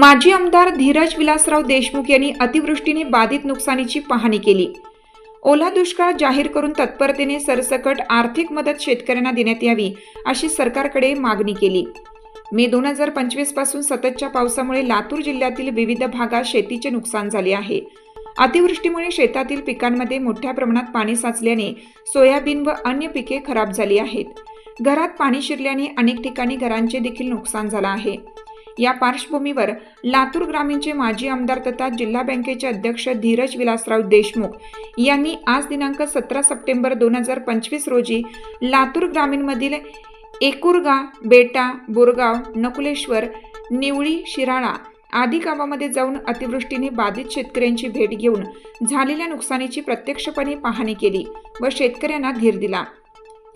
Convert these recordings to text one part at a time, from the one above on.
माजी आमदार धीरज विलासराव देशमुख यांनी अतिवृष्टीने बाधित नुकसानीची पाहणी केली. ओला दुष्काळ जाहीर करून तत्परतेने सरसकट आर्थिक मदत शेतकऱ्यांना देण्यात यावी अशी सरकारकडे मागणी केली. मे दोन हजार पंचवीसपासून सततच्या पावसामुळे लातूर जिल्ह्यातील विविध भागात शेतीचे नुकसान झाले आहे. अतिवृष्टीमुळे शेतातील पिकांमध्ये मोठ्या प्रमाणात पाणी साचल्याने सोयाबीन व अन्य पिके खराब झाली आहेत. घरात पाणी शिरल्याने अनेक ठिकाणी घरांचे देखील नुकसान झालं आहे. या पार्श्वभूमीवर लातूर ग्रामीणचे माजी आमदार तथा जिल्हा बँकेचे अध्यक्ष धीरज विलासराव देशमुख यांनी आज दिनांक सतरा सप्टेंबर दोन हजार पंचवीस रोजी लातूर ग्रामीणमधील एकुरगा बेटा बोरगाव नकुलेश्वर निवळी शिराळा आदी गावामध्ये जाऊन अतिवृष्टीने बाधित शेतकऱ्यांची भेट घेऊन झालेल्या नुकसानीची प्रत्यक्षपणे पाहणी केली व शेतकऱ्यांना धीर दिला.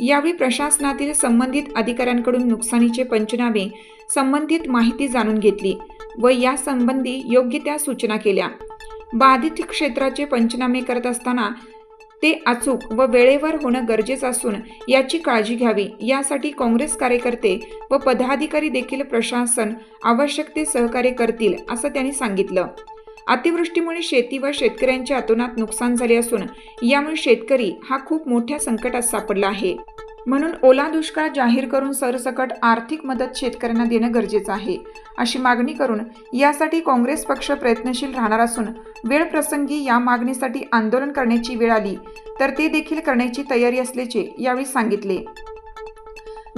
यावेळी प्रशासनातील संबंधित अधिकाऱ्यांकडून नुकसानीचे पंचनामे संबंधित माहिती जाणून घेतली व यासंबंधी योग्य त्या सूचना केल्या. बाधित क्षेत्राचे पंचनामे करत असताना ते अचूक व वेळेवर होणं गरजेचं असून याची काळजी घ्यावी. यासाठी काँग्रेस कार्यकर्ते व पदाधिकारी देखील प्रशासन आवश्यक ते सहकार्य करतील असं त्यांनी सांगितलं. अतिवृष्टीमुळे शेती व शेतकऱ्यांच्या अतोनात नुकसान झाले असून यामुळे शेतकरी हा खूप मोठ्या संकटात सापडला आहे. म्हणून ओला दुष्काळ जाहीर करून सरसकट आर्थिक मदत शेतकऱ्यांना देणं गरजेचं आहे अशी मागणी करून यासाठी काँग्रेस पक्ष प्रयत्नशील राहणार असून वेळ प्रसंगी या मागणीसाठी आंदोलन करण्याची वेळ आली तर ते देखील करण्याची तयारी असल्याचे यावेळी सांगितले.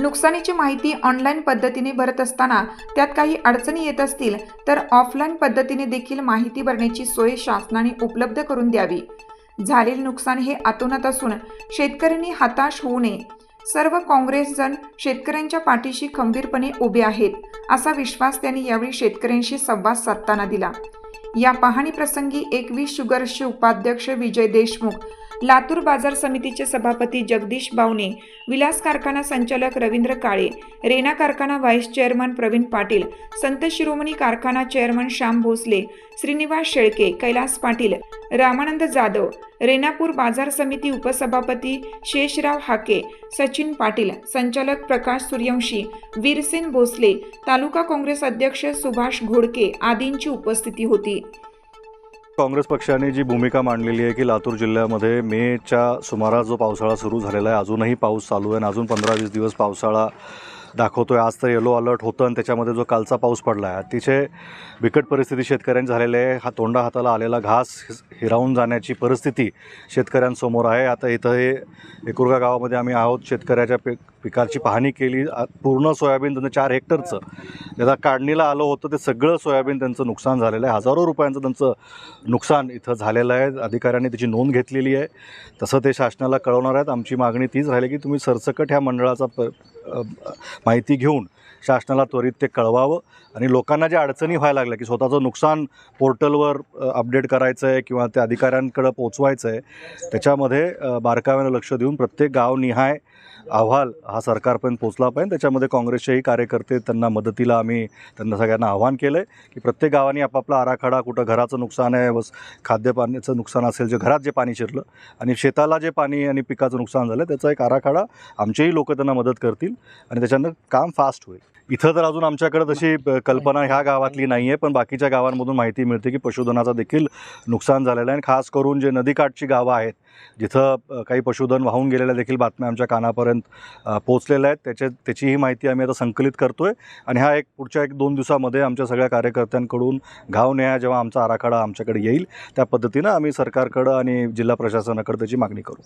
नुकसानीची माहिती ऑनलाईन पद्धतीने भरत असताना त्यात काही अडचणी येत असतील तर ऑफलाईन पद्धतीने देखील माहिती भरण्याची सोय शासनाने उपलब्ध करून द्यावी. झालेले नुकसान हे आतोनात असून शेतकऱ्यांनी हताश होऊ नये. सर्व काँग्रेसजण शेतकऱ्यांच्या पाठीशी खंबीरपणे उभे आहेत असा विश्वास त्यांनी यावेळी शेतकऱ्यांशी संवाद साधताना दिला. या पाहणी प्रसंगी एकवीस शुगर्सचे उपाध्यक्ष विजय देशमुख लातूर बाजार समितीचे सभापती जगदीश बावणे विलास कारखाना संचालक रवींद्र काळे रेना कारखाना व्हाईस चेअरमन प्रवीण पाटील संत शिरोमणी कारखाना चेअरमन श्याम भोसले श्रीनिवास शेळके कैलास पाटील रामानंद जाधव रेणापूर बाजार समिती उपसभापती शेषराव हाके सचिन पाटील संचालक प्रकाश सूर्यवंशी वीरसेन भोसले तालुका काँग्रेस अध्यक्ष सुभाष घोडके आदींची उपस्थिती होती. काँग्रेस पक्षाने जी भूमिका मांडलेली आहे की लातूर जिल्ह्यामध्ये मेच्या सुमारास जो पावसाळा सुरू झालेला आहे अजूनही पाऊस चालू आहे आणि अजून पंधरा वीस दिवस पावसाळा दाखवतो आहे आज तर येलो अलर्ट होतं आणि त्याच्यामध्ये जो कालचा पाऊस पडला आहे अतिशय बिकट परिस्थिती शेतकऱ्यांची झालेली आहे. हा तोंडा हाताला आलेला घास हिरावून जाण्याची परिस्थिती शेतकऱ्यांसमोर आहे. आता इथं हे एकुरगा गावामध्ये आम्ही आहोत. शेतकऱ्याच्या पीक पिकाची पाहणी केली पूर्ण सोयाबीन त्यांचं चार हेक्टरचं. त्याचा काढणीला आलं होतं ते सगळं सोयाबीन त्यांचं नुकसान झालेलं आहे. हजारो रुपयांचं त्यांचं नुकसान इथं झालेलं आहे. अधिकाऱ्यांनी त्याची नोंद घेतलेली आहे. तसं ते शासनाला कळवणार आहेत. आमची मागणी तीच राहिली की तुम्ही सरसकट ह्या मंडळाचा प माहिती घेऊन शासनाला त्वरित ते कळवावं आणि लोकांना ज्या अडचणी व्हायला लागल्या की स्वतःचं नुकसान पोर्टलवर अपडेट करायचं आहे किंवा त्या अधिकाऱ्यांकडं पोचवायचं आहे त्याच्यामध्ये बारकाव्यानं लक्ष देऊन प्रत्येक गावनिहाय अहवाल हा सरकारपर्यंत पोचला पाहिजे. त्याच्यामध्ये काँग्रेसचेही कार्यकर्ते त्यांना मदतीला आम्ही त्यांना सगळ्यांना आव्हान केलं आहे की प्रत्येक गावाने आपापला आराखडा कुठं घराचं नुकसान आहे बस खाद्यपाण्याचं नुकसान असेल जे घरात जे पाणी शिरलं आणि शेताला जे पाणी आणि पिकाचं नुकसान झालं त्याचा एक आराखडा आमचेही लोक त्यांना मदत करतील आणि त्याच्यानं काम फास्ट होईल. इथं तर अजून आमच्याकडे तशी कल्पना ह्या गावातली नाही आहे पण बाकीच्या गावांमधून माहिती मिळते की पशुधनाचं देखील नुकसान झालेलं आहे आणि खास करून जे नदीकाठची गावं आहेत जिथं काही पशुधन वाहून गेलेल्या देखील बातम्या आमच्या कानापर्यंत पोहोचलेल्या आहेत. त्याच्या त्याचीही माहिती आम्ही आता संकलित करतो आहे आणि हा एक पुढच्या एक दोन दिवसामध्ये आमच्या सगळ्या कार्यकर्त्यांकडून गावन्याय जेव्हा आमचा आराखडा आमच्याकडे येईल त्या पद्धतीनं आम्ही सरकारकडं आणि जिल्हा प्रशासनाकडं त्याची मागणी करू.